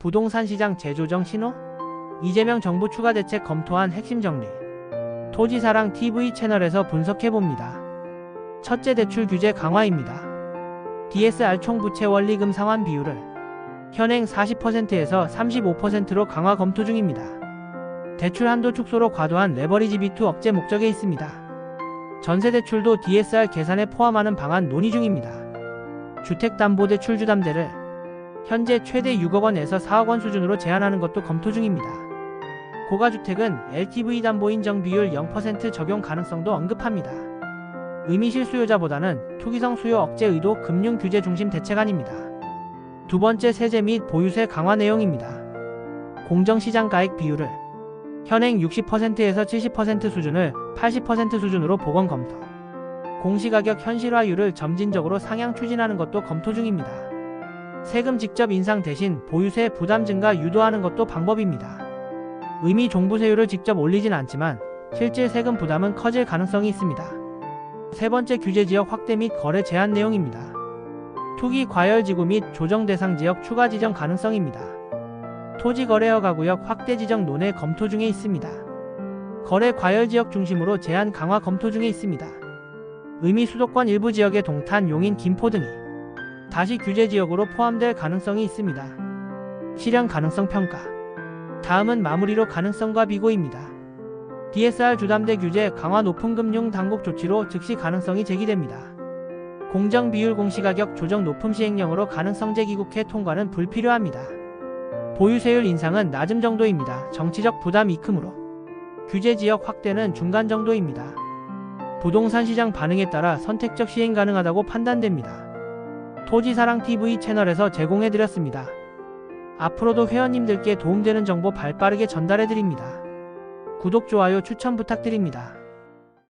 부동산 시장 재조정 신호? 이재명 정부 추가 대책 검토한 핵심 정리. 토지사랑 TV 채널에서 분석해봅니다. 첫째 대출 규제 강화입니다. DSR 총 부채 원리금 상환 비율을 현행 40%에서 35%로 강화 검토 중입니다. 대출 한도 축소로 과도한 레버리지 비투 억제 목적에 있습니다. 전세 대출도 DSR 계산에 포함하는 방안 논의 중입니다. 주택담보대출 주담대를 현재 최대 6억 원에서 4억 원 수준으로 제한하는 것도 검토 중입니다. 고가주택은 LTV 담보 인정 비율 0% 적용 가능성도 언급합니다. 의미실 수요자보다는 투기성 수요 억제 의도 금융 규제 중심 대책안입니다. 두 번째 세제 및 보유세 강화 내용입니다. 공정시장 가액 비율을 현행 60%에서 70% 수준을 80% 수준으로 보건 검토. 공시가격 현실화율을 점진적으로 상향 추진하는 것도 검토 중입니다. 세금 직접 인상 대신 보유세 부담 증가 유도하는 것도 방법입니다. 의미 종부세율을 직접 올리진 않지만 실질 세금 부담은 커질 가능성이 있습니다. 세 번째 규제 지역 확대 및 거래 제한 내용입니다. 투기 과열 지구 및 조정 대상 지역 추가 지정 가능성입니다. 토지 거래허 가구역 확대 지정 논의 검토 중에 있습니다. 거래 과열 지역 중심으로 제한 강화 검토 중에 있습니다. 의미 수도권 일부 지역의 동탄, 용인, 김포 등이 다시 규제 지역으로 포함될 가능성이 있습니다. 실현 가능성 평가. 다음은 마무리로 가능성과 비고입니다. DSR 주담대 규제 강화 높은 금융 당국 조치로 즉시 가능성이 제기됩니다. 공정 비율 공시가격 조정 높음 시행령으로 가능성 제기국회 통과는 불필요합니다. 보유세율 인상은 낮음 정도입니다. 정치적 부담 이큼으로. 규제 지역 확대는 중간 정도입니다. 부동산 시장 반응에 따라 선택적 시행 가능하다고 판단됩니다. 토지사랑TV 채널에서 제공해드렸습니다. 앞으로도 회원님들께 도움되는 정보 발빠르게 전달해드립니다. 구독, 좋아요, 추천 부탁드립니다.